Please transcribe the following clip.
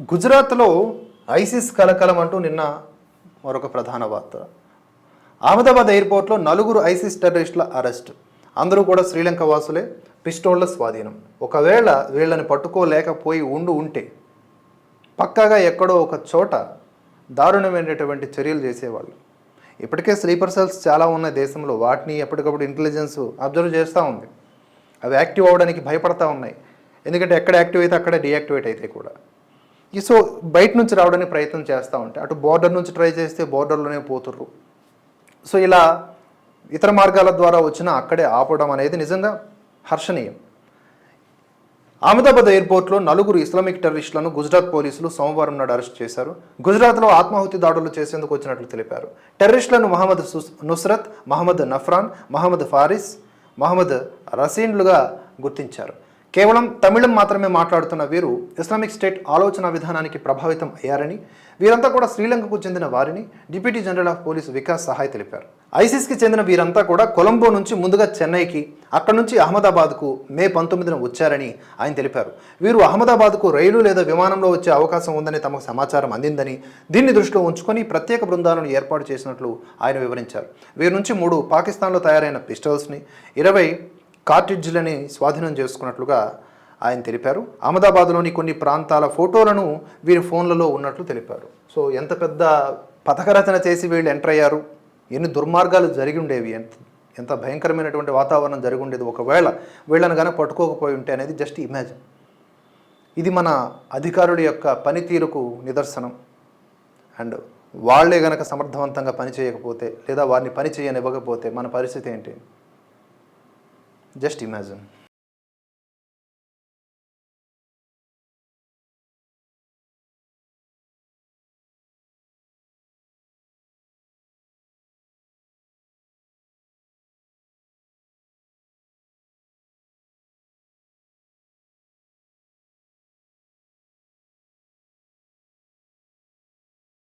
గుజరాత్లో ఐసిస్ కలకలం అంటూ నిన్న మరొక ప్రధాన వార్త. అహ్మదాబాద్ ఎయిర్పోర్ట్లో నలుగురు ఐసిస్ టెర్రరిస్టుల అరెస్ట్. అందరూ కూడా శ్రీలంక వాసులే పిస్టోళ్ళ స్వాధీనం. ఒకవేళ వీళ్ళని పట్టుకోలేకపోయి ఉండు ఉంటే పక్కాగా ఎక్కడో ఒక చోట దారుణమైనటువంటి చర్యలు చేసేవాళ్ళు. ఇప్పటికే స్లీపర్ సెల్స్ చాలా ఉన్నాయి దేశంలో. వాటిని ఎప్పటికప్పుడు ఇంటెలిజెన్స్ అబ్జర్వ్ చేస్తూ ఉంది. అవి యాక్టివ్ అవ్వడానికి భయపడతా ఉన్నాయి. ఎందుకంటే ఎక్కడ యాక్టివ్ అయితే అక్కడ డియాక్టివేట్ అయితే కూడా. సో బయట నుంచి రావడానికి ప్రయత్నం చేస్తూ ఉంటాయి అటు బార్డర్ నుంచి ట్రై చేస్తే బార్డర్లోనే పోతుర్రు. సో ఇలా ఇతర మార్గాల ద్వారా వచ్చినా అక్కడే ఆపడం అనేది నిజంగా హర్షణీయం. అహ్మదాబాద్ ఎయిర్పోర్ట్లో నలుగురు ఇస్లామిక్ టెర్రరిస్టులను గుజరాత్ పోలీసులు సోమవారం నాడు అరెస్ట్ చేశారు. గుజరాత్లో ఆత్మాహుతి దాడులు చేసేందుకు వచ్చినట్లు తెలిపారు. టెర్రరిస్టులను మహమ్మద్ నుస్రత్ మహమ్మద్ నఫ్రాన్ మహమ్మద్ ఫారిస్ మహమ్మద్ రసీన్లుగా గుర్తించారు. కేవలం తమిళం మాత్రమే మాట్లాడుతున్న వీరు ఇస్లామిక్ స్టేట్ ఆలోచన విధానానికి ప్రభావితం అయ్యారని వీరంతా కూడా శ్రీలంకకు చెందిన వారిని deputy general of police Vikas Sahay తెలిపారు. ఐసిస్కి చెందిన వీరంతా కూడా కొలంబో నుంచి ముందుగా చెన్నైకి అక్కడి నుంచి అహ్మదాబాద్కు మే పంతొమ్మిదిన వచ్చారని ఆయన తెలిపారు. వీరు అహ్మదాబాద్కు రైలు లేదా విమానంలో వచ్చే అవకాశం ఉందని తమకు సమాచారం అందిందని దీన్ని దృష్టిలో ఉంచుకొని ప్రత్యేక బృందాలను ఏర్పాటు చేసినట్లు ఆయన వివరించారు. వీరి నుంచి మూడు పాకిస్తాన్లో తయారైన పిస్టల్స్ని ఇరవై కార్టిడ్జ్లని స్వాధీనం చేసుకున్నట్లుగా ఆయన తెలిపారు. అహ్మదాబాద్లోని కొన్ని ప్రాంతాల ఫోటోలను వీరి ఫోన్లలో ఉన్నట్లు తెలిపారు. సో ఎంత పెద్ద పథకరచన చేసి వీళ్ళు ఎంటర్ అయ్యారు? ఎన్ని దుర్మార్గాలు జరిగి ఉండేవి? ఎంత ఎంత భయంకరమైనటువంటి వాతావరణం జరిగి ఉండేది? ఒకవేళ వీళ్ళని కనుక పట్టుకోకపోయి ఉంటే అనేది జస్ట్ ఇమాజిన్. ఇది మన అధికారుల యొక్క పనితీరుకు నిదర్శనం. అండ్ వాళ్ళే గనక సమర్థవంతంగా పనిచేయకపోతే లేదా వారిని పని చేయనివ్వకపోతే మన పరిస్థితి ఏంటి? Just imagine.